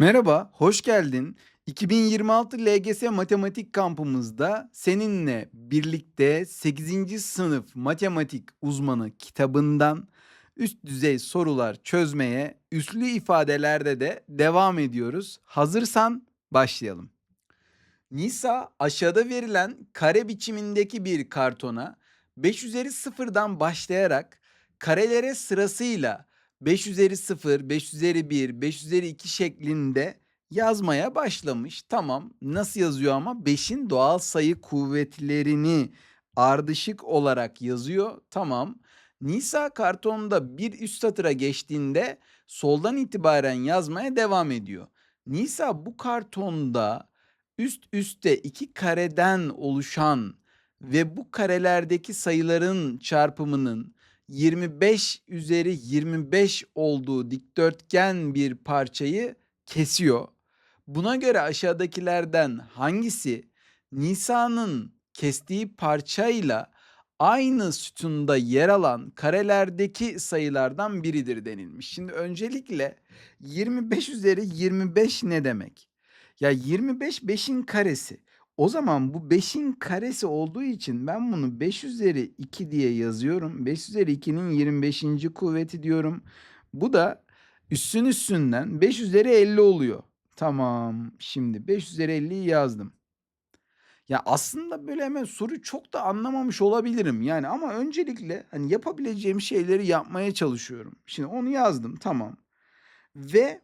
Merhaba, hoş geldin. 2026 LGS Matematik kampımızda seninle birlikte 8. sınıf matematik uzmanı kitabından üst düzey sorular çözmeye üslü ifadelerde de devam ediyoruz. Hazırsan başlayalım. Nisa aşağıda verilen kare biçimindeki bir kartona 5 üzeri sıfırdan başlayarak karelere sırasıyla 5 üzeri 0, 5 üzeri 1, 5 üzeri 2 şeklinde yazmaya başlamış. Tamam nasıl yazıyor ama 5'in doğal sayı kuvvetlerini ardışık olarak yazıyor. Tamam. Nisa kartonda bir üst satıra geçtiğinde soldan itibaren yazmaya devam ediyor. Nisa bu kartonda üst üste iki kareden oluşan ve bu karelerdeki sayıların çarpımının 25 üzeri 25 olduğu dikdörtgen bir parçayı kesiyor. Buna göre aşağıdakilerden hangisi Nisa'nın kestiği parçayla aynı sütunda yer alan karelerdeki sayılardan biridir denilmiş. Şimdi öncelikle 25 üzeri 25 ne demek? Ya 25 5'in karesi. O zaman bu 5'in karesi olduğu için ben bunu 5 üzeri 2 diye yazıyorum. 5 üzeri 2'nin 25. kuvveti diyorum. Bu da üssün üstünden 5 üzeri 50 oluyor. Tamam. Şimdi 5 üzeri 50'yi yazdım. Ya aslında böyle hemen soruyu çok da anlamamış olabilirim. Yani ama öncelikle hani yapabileceğim şeyleri yapmaya çalışıyorum. Şimdi onu yazdım. Tamam. Ve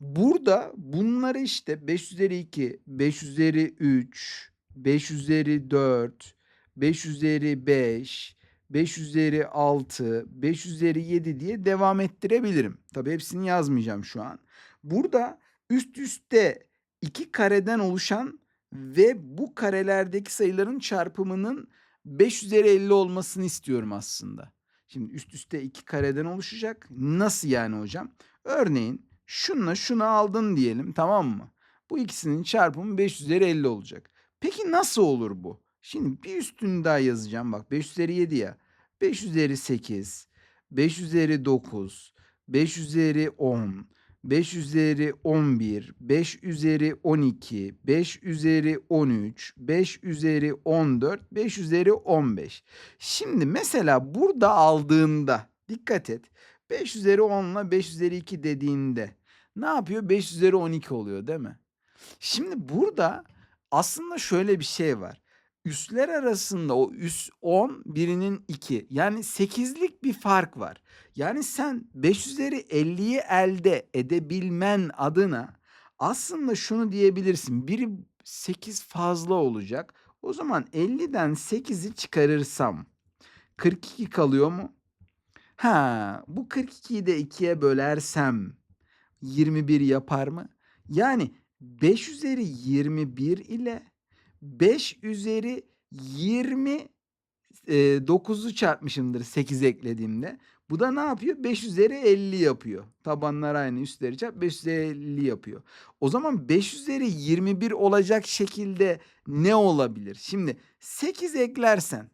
burada bunları işte 5 üzeri 2, 5 üzeri 3, 5 üzeri 4, 5 üzeri 5, 5 üzeri 6, 5 üzeri 7 diye devam ettirebilirim. Tabii hepsini yazmayacağım şu an. Burada üst üste iki kareden oluşan ve bu karelerdeki sayıların çarpımının 5 üzeri 50 olmasını istiyorum aslında. Şimdi üst üste iki kareden oluşacak. Nasıl yani hocam? Örneğin şunla şunu aldın diyelim tamam mı? Bu ikisinin çarpımı 5 üzeri 50 olacak. Peki nasıl olur bu? Şimdi bir üstünü daha yazacağım. Bak 5 üzeri 7 ya. 5 üzeri 8, 5 üzeri 9, 5 üzeri 10, 5 üzeri 11, 5 üzeri 12, 5 üzeri 13, 5 üzeri 14, 5 üzeri 15. Şimdi mesela burada aldığında dikkat et. 5 üzeri 10 ile 5 üzeri 2 dediğinde ne yapıyor? 5 üzeri 12 oluyor değil mi? Şimdi burada aslında şöyle bir şey var. Üsler arasında o üs 10 birinin 2 yani 8'lik bir fark var. Yani sen 5 üzeri 50'yi elde edebilmen adına aslında şunu diyebilirsin. Biri 8 fazla olacak. O zaman 50'den 8'i çıkarırsam 42 kalıyor mu? Ha, bu 42'yi de 2'ye bölersem 21 yapar mı? Yani 5 üzeri 21 ile 5 üzeri 20 e, 9'u çarpmışımdır 8 eklediğimde. Bu da ne yapıyor? 5 üzeri 50 yapıyor. Tabanlar aynı üstleri çarp 5 üzeri 50 yapıyor. O zaman 5 üzeri 21 olacak şekilde ne olabilir? Şimdi 8 eklersen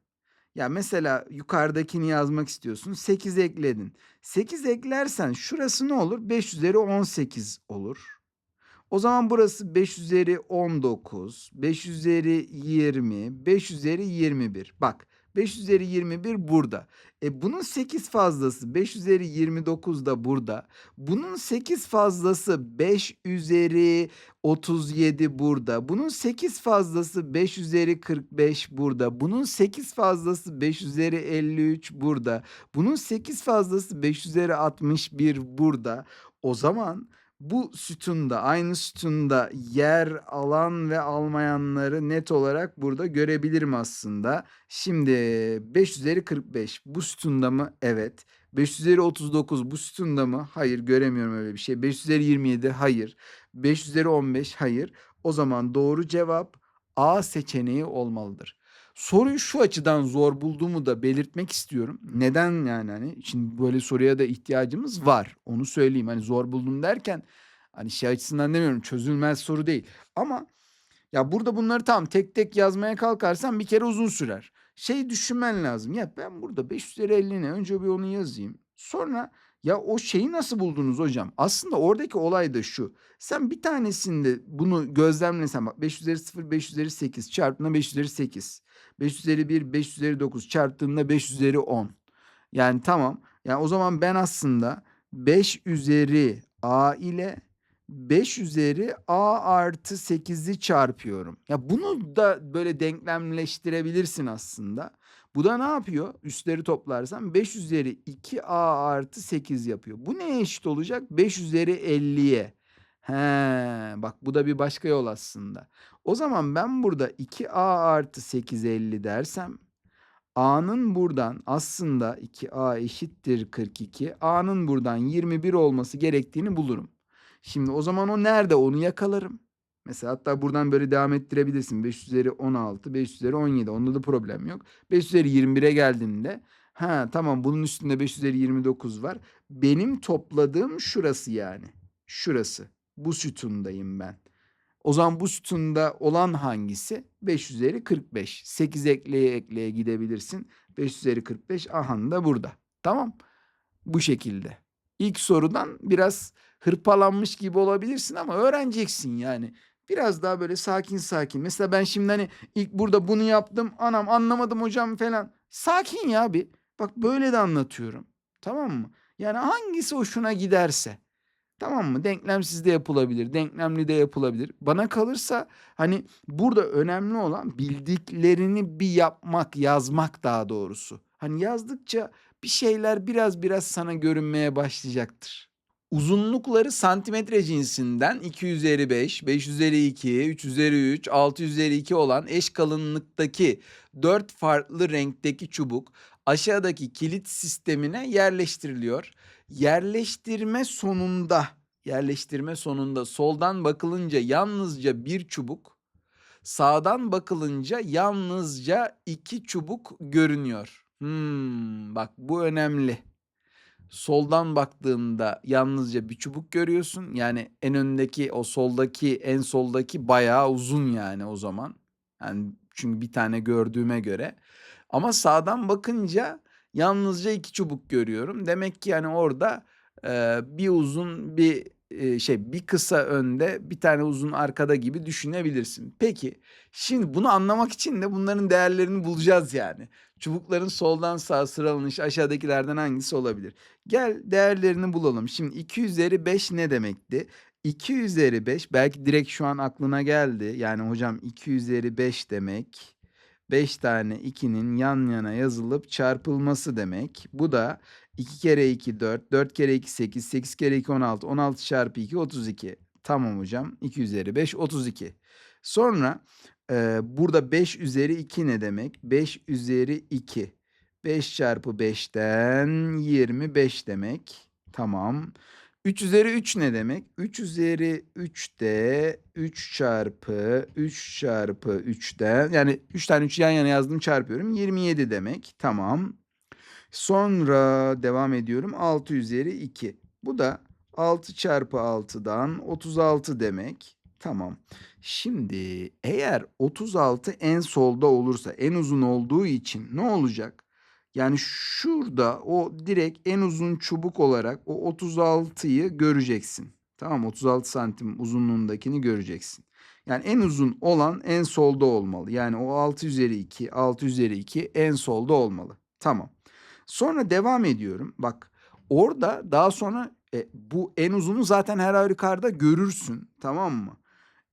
ya mesela yukarıdakini yazmak istiyorsun. 8 ekledin. 8 eklersen şurası ne olur? 5 üzeri 18 olur. O zaman burası 5 üzeri 19, 5 üzeri 20, 5 üzeri 21. Bak 5 üzeri 21 burada. E bunun 8 fazlası 5 üzeri 29 da burada. Bunun 8 fazlası 5 üzeri 37 burada. Bunun 8 fazlası 5 üzeri 45 burada. Bunun 8 fazlası 5 üzeri 53 burada. Bunun 8 fazlası 5 üzeri 61 burada. O zaman bu sütunda aynı sütunda yer alan ve almayanları net olarak burada görebilirim aslında. Şimdi 5 üzeri 45 bu sütunda mı? Evet. 5 üzeri 39 bu sütunda mı? Hayır göremiyorum öyle bir şey. 5 üzeri 27 hayır. 5 üzeri 15 hayır. O zaman doğru cevap A seçeneği olmalıdır. Soruyu şu açıdan zor bulduğumu da belirtmek istiyorum. Neden yani hani şimdi böyle soruya da ihtiyacımız var. Onu söyleyeyim. Hani zor buldum derken hani şey açısından demiyorum çözülmez soru değil. Ama ya burada bunları tam tek tek yazmaya kalkarsan bir kere uzun sürer. Şey düşünmen lazım. Ya ben burada 5 üzeri 50'ne önce bir onu yazayım. Sonra Ya o şeyi nasıl buldunuz hocam? Aslında oradaki olay da şu. Sen bir tanesinde bunu gözlemlesen bak 5 üzeri 0 5 üzeri 8 çarptığında 5 üzeri 8. 5 üzeri 1 5 üzeri 9 çarptığında 5 üzeri 10. Yani tamam. Yani o zaman ben aslında 5 üzeri a ile 5 üzeri a artı 8'i çarpıyorum. Ya bunu da böyle denklemleştirebilirsin aslında. Bu da ne yapıyor? Üstleri toplarsam 5 üzeri 2a artı 8 yapıyor. Bu neye eşit olacak? 5 üzeri 50'ye. He, bak bu da bir başka yol aslında. O zaman ben burada 2a artı 8 50 dersem A'nın buradan aslında 2A eşittir 42. A'nın buradan 21 olması gerektiğini bulurum. Şimdi o zaman o nerede onu yakalarım. Mesela hatta buradan böyle devam ettirebilirsin. 5 üzeri 16, 5 üzeri 17. Onda da problem yok. 5 üzeri 21'e geldiğinde ha tamam bunun üstünde 5 üzeri 29 var. Benim topladığım şurası yani. Şurası. Bu sütundayım ben. O zaman bu sütunda olan hangisi? 5 üzeri 45. 8 ekleye ekleye gidebilirsin. 5 üzeri 45 aha da burada. Tamam. Bu şekilde. İlk sorudan biraz hırpalanmış gibi olabilirsin ama öğreneceksin yani. Biraz daha böyle sakin sakin. Mesela ben şimdi hani ilk burada bunu yaptım. Anam anlamadım hocam falan. Sakin ya bir. Bak böyle de anlatıyorum. Tamam mı? Yani hangisi hoşuna giderse. Tamam mı? Denklemsiz de yapılabilir, denklemli de yapılabilir. Bana kalırsa hani burada önemli olan bildiklerini bir yapmak, yazmak daha doğrusu. Hani yazdıkça bir şeyler biraz biraz sana görünmeye başlayacaktır. Uzunlukları santimetre cinsinden 2 üzeri 5, 5 üzeri 2, 3 üzeri 3, 6 üzeri 2 olan eş kalınlıktaki 4 farklı renkteki çubuk aşağıdaki kilit sistemine yerleştiriliyor. Yerleştirme sonunda, yerleştirme sonunda soldan bakılınca yalnızca bir çubuk, sağdan bakılınca yalnızca iki çubuk görünüyor. Hmm, bak bu önemli. Soldan baktığında yalnızca bir çubuk görüyorsun. Yani en öndeki o soldaki en soldaki bayağı uzun yani o zaman. Yani çünkü bir tane gördüğüme göre. Ama sağdan bakınca yalnızca iki çubuk görüyorum. Demek ki yani orada e, bir uzun bir e, şey bir kısa önde bir tane uzun arkada gibi düşünebilirsin. Peki şimdi bunu anlamak için de bunların değerlerini bulacağız yani. Çubukların soldan sağa sıralanışı aşağıdakilerden hangisi olabilir? Gel değerlerini bulalım. Şimdi 2 üzeri 5 ne demekti? 2 üzeri 5 belki direkt şu an aklına geldi. Yani hocam 2 üzeri 5 demek 5 tane 2'nin yan yana yazılıp çarpılması demek. Bu da 2 kere 2 4, 4 kere 2 8, 8 kere 2 16, 16 çarpı 2 32. Tamam hocam 2 üzeri 5 32. Sonra e, burada 5 üzeri 2 ne demek? 5 üzeri 2. 5 çarpı 5'ten 25 demek. Tamam. 3 üzeri 3 ne demek? 3 üzeri 3 de 3 çarpı 3 çarpı 3'ten yani 3 tane 3 yan yana yazdım çarpıyorum 27 demek. Tamam. Sonra devam ediyorum 6 üzeri 2. Bu da 6 çarpı 6'dan 36 demek. Tamam. Şimdi eğer 36 en solda olursa en uzun olduğu için ne olacak? Yani şurada o direkt en uzun çubuk olarak o 36'yı göreceksin. Tamam 36 santim uzunluğundakini göreceksin. Yani en uzun olan en solda olmalı. Yani o 6 üzeri 2, 6 üzeri 2 en solda olmalı. Tamam. Sonra devam ediyorum. Bak orada daha sonra e, bu en uzunu zaten her halükarda görürsün. Tamam mı?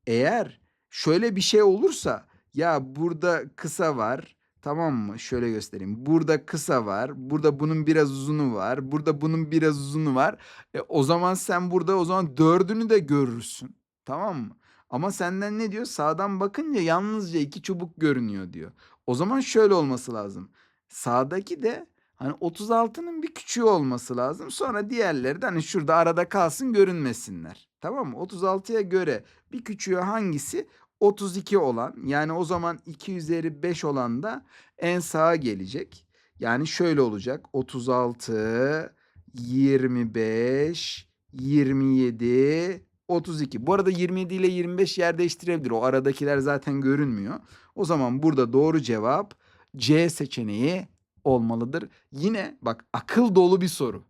Eğer şöyle bir şey olursa ya burada kısa var. Tamam mı? Şöyle göstereyim. Burada kısa var. Burada bunun biraz uzunu var. Burada bunun biraz uzunu var. E, o zaman sen burada o zaman dördünü de görürsün. Tamam mı? Ama senden ne diyor? Sağdan bakınca yalnızca iki çubuk görünüyor diyor. O zaman şöyle olması lazım. Sağdaki de hani 36'nın bir küçüğü olması lazım. Sonra diğerleri de hani şurada arada kalsın görünmesinler. Tamam mı? 36'ya göre bir küçüğü hangisi? 32 olan yani o zaman 2 üzeri 5 olan da en sağa gelecek. Yani şöyle olacak 36, 25, 27, 32. Bu arada 27 ile 25 yer değiştirebilir. O aradakiler zaten görünmüyor. O zaman burada doğru cevap C seçeneği olmalıdır. Yine bak akıl dolu bir soru.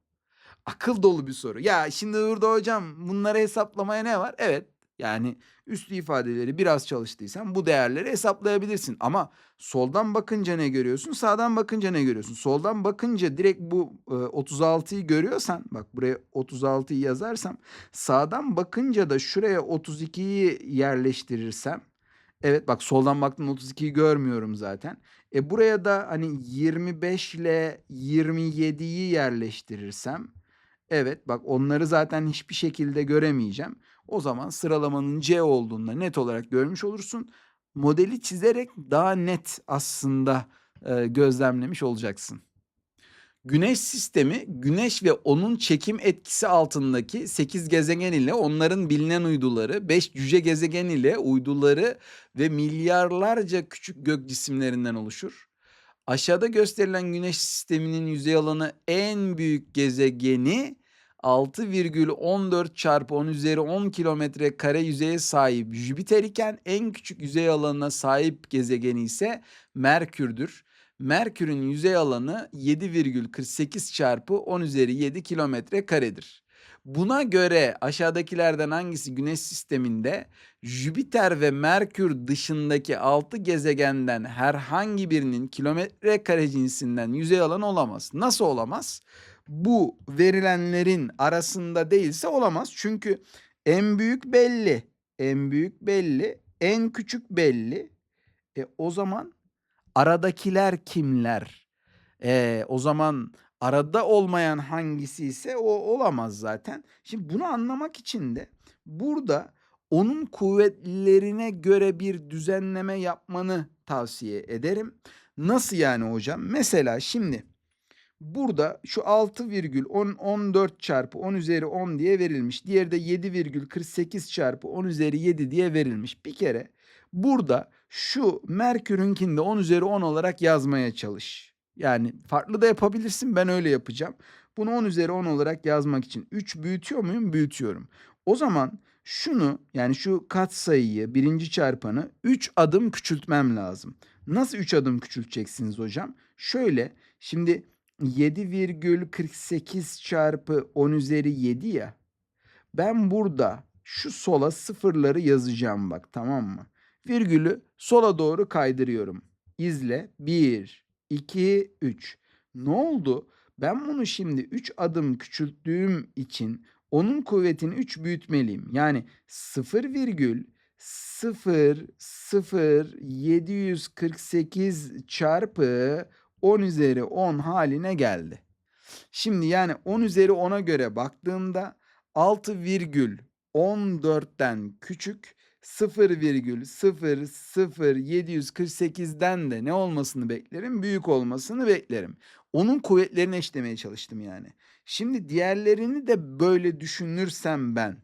Akıl dolu bir soru. Ya şimdi burada hocam bunları hesaplamaya ne var? Evet. Yani üslü ifadeleri biraz çalıştıysan bu değerleri hesaplayabilirsin. Ama soldan bakınca ne görüyorsun? Sağdan bakınca ne görüyorsun? Soldan bakınca direkt bu e, 36'yı görüyorsan bak buraya 36'yı yazarsam sağdan bakınca da şuraya 32'yi yerleştirirsem Evet bak soldan baktım 32'yi görmüyorum zaten. E buraya da hani 25 ile 27'yi yerleştirirsem evet bak onları zaten hiçbir şekilde göremeyeceğim. O zaman sıralamanın C olduğunda net olarak görmüş olursun. Modeli çizerek daha net aslında e, gözlemlemiş olacaksın. Güneş sistemi, Güneş ve onun çekim etkisi altındaki 8 gezegen ile onların bilinen uyduları, 5 cüce gezegen ile uyduları ve milyarlarca küçük gök cisimlerinden oluşur. Aşağıda gösterilen Güneş sisteminin yüzey alanı en büyük gezegeni 6,14 çarpı 10 üzeri 10 kilometre kare yüzeye sahip Jüpiter iken en küçük yüzey alanına sahip gezegeni ise Merkür'dür. Merkür'ün yüzey alanı 7,48 çarpı 10 üzeri 7 kilometre karedir. Buna göre aşağıdakilerden hangisi Güneş sisteminde Jüpiter ve Merkür dışındaki 6 gezegenden herhangi birinin kilometre kare cinsinden yüzey alanı olamaz? Nasıl olamaz? Bu verilenlerin arasında değilse olamaz. Çünkü en büyük belli, en büyük belli, en küçük belli. E o zaman aradakiler kimler? E, o zaman arada olmayan hangisi ise o olamaz zaten. Şimdi bunu anlamak için de burada onun kuvvetlerine göre bir düzenleme yapmanı tavsiye ederim. Nasıl yani hocam? Mesela şimdi burada şu 6,14 çarpı 10 üzeri 10 diye verilmiş. Diğeri de 7,48 çarpı 10 üzeri 7 diye verilmiş. Bir kere burada şu Merkür'ünkinde 10 üzeri 10 olarak yazmaya çalış. Yani farklı da yapabilirsin ben öyle yapacağım. Bunu 10 üzeri 10 olarak yazmak için 3 büyütüyor muyum? Büyütüyorum. O zaman şunu yani şu katsayıyı birinci çarpanı 3 adım küçültmem lazım. Nasıl 3 adım küçülteceksiniz hocam? Şöyle şimdi 7,48 çarpı 10 üzeri 7 ya. Ben burada şu sola sıfırları yazacağım bak tamam mı? Virgülü sola doğru kaydırıyorum. İzle. 1, 2, 3. Ne oldu? Ben bunu şimdi 3 adım küçülttüğüm için onun kuvvetini 3 büyütmeliyim. Yani 0 virgül 0 0 748 çarpı 10 üzeri 10 haline geldi. Şimdi yani 10 üzeri 10'a göre baktığımda 6 virgül 14'ten küçük 0,00748'den de ne olmasını beklerim? Büyük olmasını beklerim. Onun kuvvetlerini eşlemeye çalıştım yani. Şimdi diğerlerini de böyle düşünürsem ben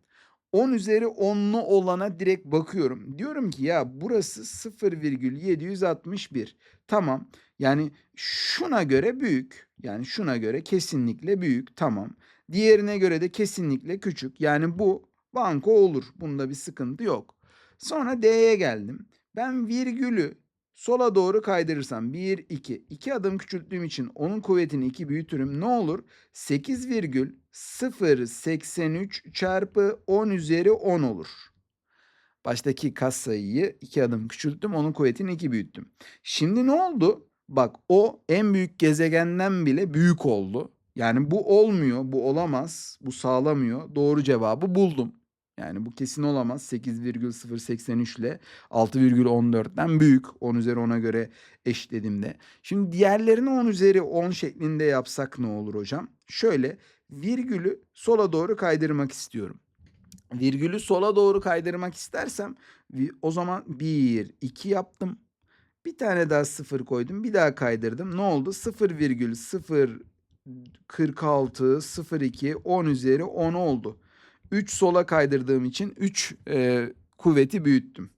10 üzeri 10'lu olana direkt bakıyorum. Diyorum ki ya burası 0,761. Tamam. Yani şuna göre büyük. Yani şuna göre kesinlikle büyük. Tamam. Diğerine göre de kesinlikle küçük. Yani bu banko olur. Bunda bir sıkıntı yok. Sonra D'ye geldim. Ben virgülü sola doğru kaydırırsam 1, 2. 2 adım küçülttüğüm için onun kuvvetini 2 büyütürüm. Ne olur? 8,083 çarpı 10 üzeri 10 olur. Baştaki katsayıyı 2 adım küçülttüm. Onun kuvvetini 2 büyüttüm. Şimdi ne oldu? Bak o en büyük gezegenden bile büyük oldu. Yani bu olmuyor, bu olamaz, bu sağlamıyor. Doğru cevabı buldum. Yani bu kesin olamaz. 8,083 ile 6,14'ten büyük. 10 üzeri 10'a göre eşitlediğimde. Şimdi diğerlerini 10 üzeri 10 şeklinde yapsak ne olur hocam? Şöyle virgülü sola doğru kaydırmak istiyorum. Virgülü sola doğru kaydırmak istersem o zaman 1, 2 yaptım. Bir tane daha sıfır koydum. Bir daha kaydırdım. Ne oldu? 0,0 46, 02, 10 üzeri 10 oldu. 3 sola kaydırdığım için 3 e, kuvveti büyüttüm.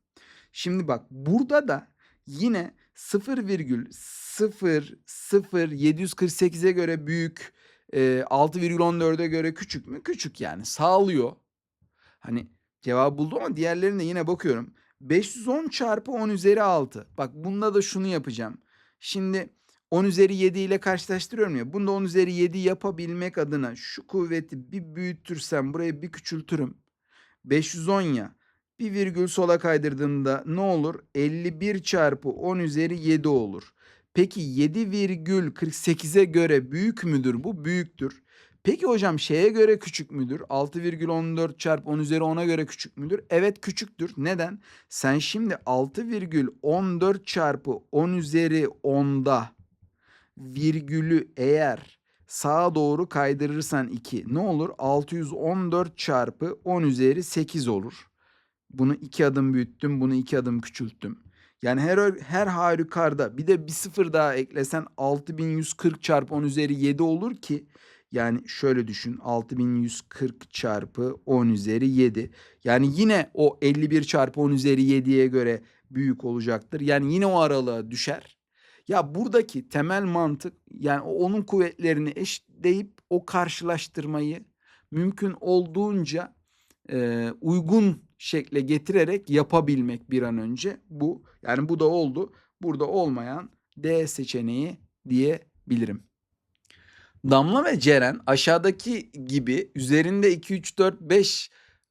Şimdi bak burada da yine 0,00748'e göre büyük, e, 6,14'e göre küçük mü? Küçük yani sağlıyor. Hani cevabı buldum ama diğerlerine yine bakıyorum. 510 çarpı 10 üzeri 6. Bak bunda da şunu yapacağım. Şimdi 10 üzeri 7 ile karşılaştırıyorum ya. Bunda 10 üzeri 7 yapabilmek adına şu kuvveti bir büyütürsem burayı bir küçültürüm. 510 ya. Bir virgül sola kaydırdığımda ne olur? 51 çarpı 10 üzeri 7 olur. Peki 7,48'e göre büyük müdür bu? Büyüktür. Peki hocam şeye göre küçük müdür? 6,14 çarpı 10 üzeri 10'a göre küçük müdür? Evet küçüktür. Neden? Sen şimdi 6,14 çarpı 10 üzeri 10'da virgülü eğer sağa doğru kaydırırsan 2 ne olur? 614 çarpı 10 üzeri 8 olur. Bunu iki adım büyüttüm, bunu iki adım küçülttüm. Yani her her halükarda bir de bir sıfır daha eklesen 6140 çarpı 10 üzeri 7 olur ki yani şöyle düşün 6140 çarpı 10 üzeri 7. Yani yine o 51 çarpı 10 üzeri 7'ye göre büyük olacaktır. Yani yine o aralığa düşer. Ya buradaki temel mantık yani onun kuvvetlerini eşitleyip o karşılaştırmayı mümkün olduğunca e, uygun şekle getirerek yapabilmek bir an önce bu. Yani bu da oldu. Burada olmayan D seçeneği diyebilirim. Damla ve Ceren aşağıdaki gibi üzerinde 2, 3, 4, 5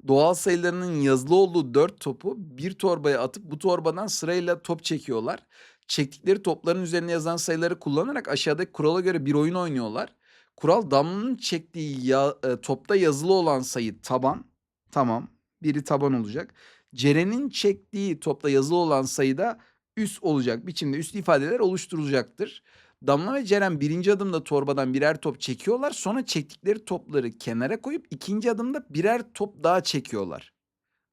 doğal sayılarının yazılı olduğu 4 topu bir torbaya atıp bu torbadan sırayla top çekiyorlar. Çektikleri topların üzerine yazan sayıları kullanarak aşağıdaki kurala göre bir oyun oynuyorlar. Kural damlanın çektiği ya, e, topta yazılı olan sayı taban. Tamam. Biri taban olacak. Ceren'in çektiği topta yazılı olan sayıda üst olacak biçimde üst ifadeler oluşturulacaktır. Damla ve Ceren birinci adımda torbadan birer top çekiyorlar. Sonra çektikleri topları kenara koyup ikinci adımda birer top daha çekiyorlar.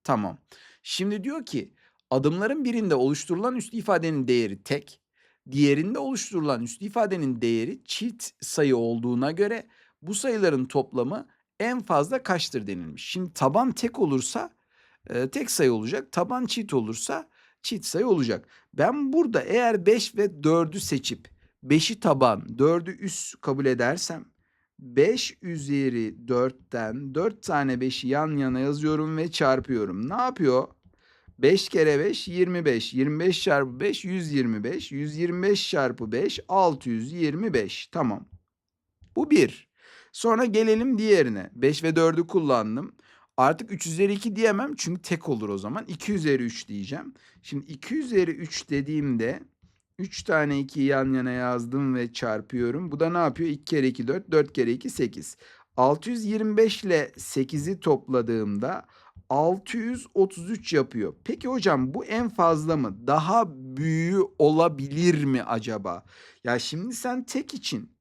Tamam. Şimdi diyor ki adımların birinde oluşturulan üst ifadenin değeri tek, diğerinde oluşturulan üst ifadenin değeri çift sayı olduğuna göre bu sayıların toplamı en fazla kaçtır denilmiş. Şimdi taban tek olursa e, tek sayı olacak. Taban çift olursa çift sayı olacak. Ben burada eğer 5 ve 4'ü seçip 5'i taban 4'ü üst kabul edersem 5 üzeri 4'ten 4 tane 5'i yan yana yazıyorum ve çarpıyorum. Ne yapıyor? 5 kere 5 25. 25 çarpı 5 125. 125 çarpı 5 625. Tamam. Bu bir. Sonra gelelim diğerine. 5 ve 4'ü kullandım. Artık 3 üzeri 2 diyemem çünkü tek olur o zaman. 2 üzeri 3 diyeceğim. Şimdi 2 üzeri 3 dediğimde 3 tane 2 yan yana yazdım ve çarpıyorum. Bu da ne yapıyor? 2 kere 2 4, 4 kere 2 8. 625 ile 8'i topladığımda 633 yapıyor. Peki hocam bu en fazla mı? Daha büyüğü olabilir mi acaba? Ya şimdi sen tek için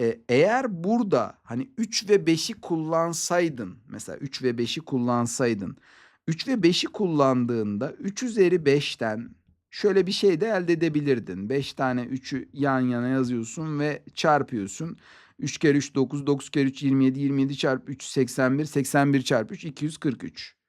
e, eğer burada hani 3 ve 5'i kullansaydın mesela 3 ve 5'i kullansaydın 3 ve 5'i kullandığında 3 üzeri 5'ten şöyle bir şey de elde edebilirdin. 5 tane 3'ü yan yana yazıyorsun ve çarpıyorsun. 3 kere 3 9, 9 kere 3 27, 27 çarpı 3 81, 81 çarpı 3 243.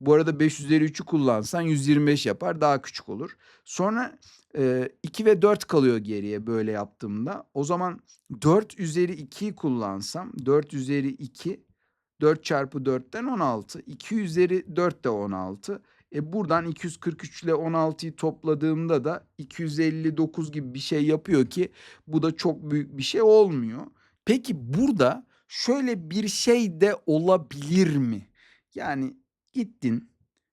Bu arada 5 üzeri 3'ü kullansan 125 yapar daha küçük olur. Sonra e, 2 ve 4 kalıyor geriye böyle yaptığımda. O zaman 4 üzeri 2'yi kullansam 4 üzeri 2 4 çarpı 4'ten 16. 2 üzeri 4 de 16. E buradan 243 ile 16'yı topladığımda da 259 gibi bir şey yapıyor ki bu da çok büyük bir şey olmuyor. Peki burada şöyle bir şey de olabilir mi? Yani gittin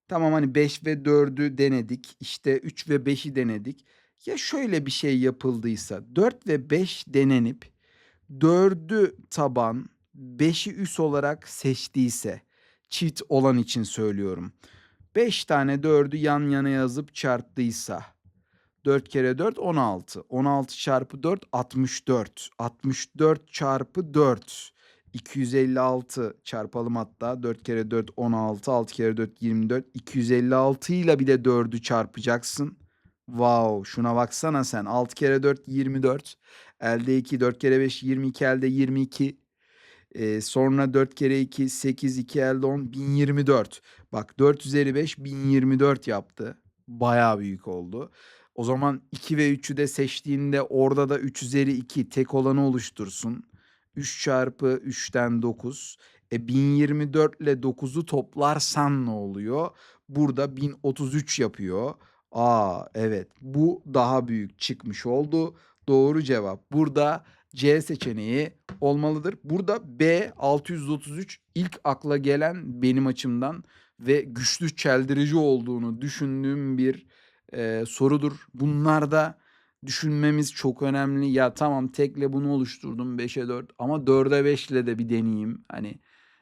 tamam hani 5 ve 4'ü denedik işte 3 ve 5'i denedik. Ya şöyle bir şey yapıldıysa 4 ve 5 denenip 4'ü taban 5'i üs olarak seçtiyse çift olan için söylüyorum. 5 tane 4'ü yan yana yazıp çarptıysa 4 kere 4 16. 16 çarpı 4 64. 64 çarpı 4 256 çarpalım hatta. 4 kere 4 16 6 kere 4 24 256 ile bir de 4'ü çarpacaksın. Wow şuna baksana sen. 6 kere 4 24 elde 2 4 kere 5 22 elde 22 ee, sonra 4 kere 2 8 2 elde 10 1024 bak 4 üzeri 5 1024 yaptı. Baya büyük oldu. O zaman 2 ve 3'ü de seçtiğinde orada da 3 üzeri 2 tek olanı oluştursun. 3 çarpı 3'ten 9. E 1024 ile 9'u toplarsan ne oluyor? Burada 1033 yapıyor. Aa evet bu daha büyük çıkmış oldu. doğru cevap burada C seçeneği olmalıdır. Burada B 633 ilk akla gelen benim açımdan ve güçlü çeldirici olduğunu düşündüğüm bir e, sorudur. Bunlarda düşünmemiz çok önemli. Ya tamam tekle bunu oluşturdum 5'e 4 ama 4'e 5 ile de bir deneyeyim. Hani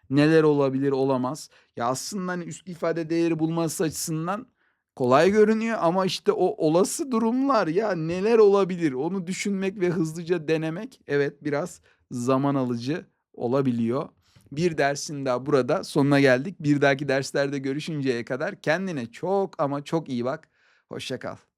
neler olabilir olamaz. Ya aslında hani üst ifade değeri bulması açısından kolay görünüyor ama işte o olası durumlar ya neler olabilir onu düşünmek ve hızlıca denemek evet biraz zaman alıcı olabiliyor. Bir dersin daha burada sonuna geldik. Bir dahaki derslerde görüşünceye kadar kendine çok ama çok iyi bak. Hoşça kal.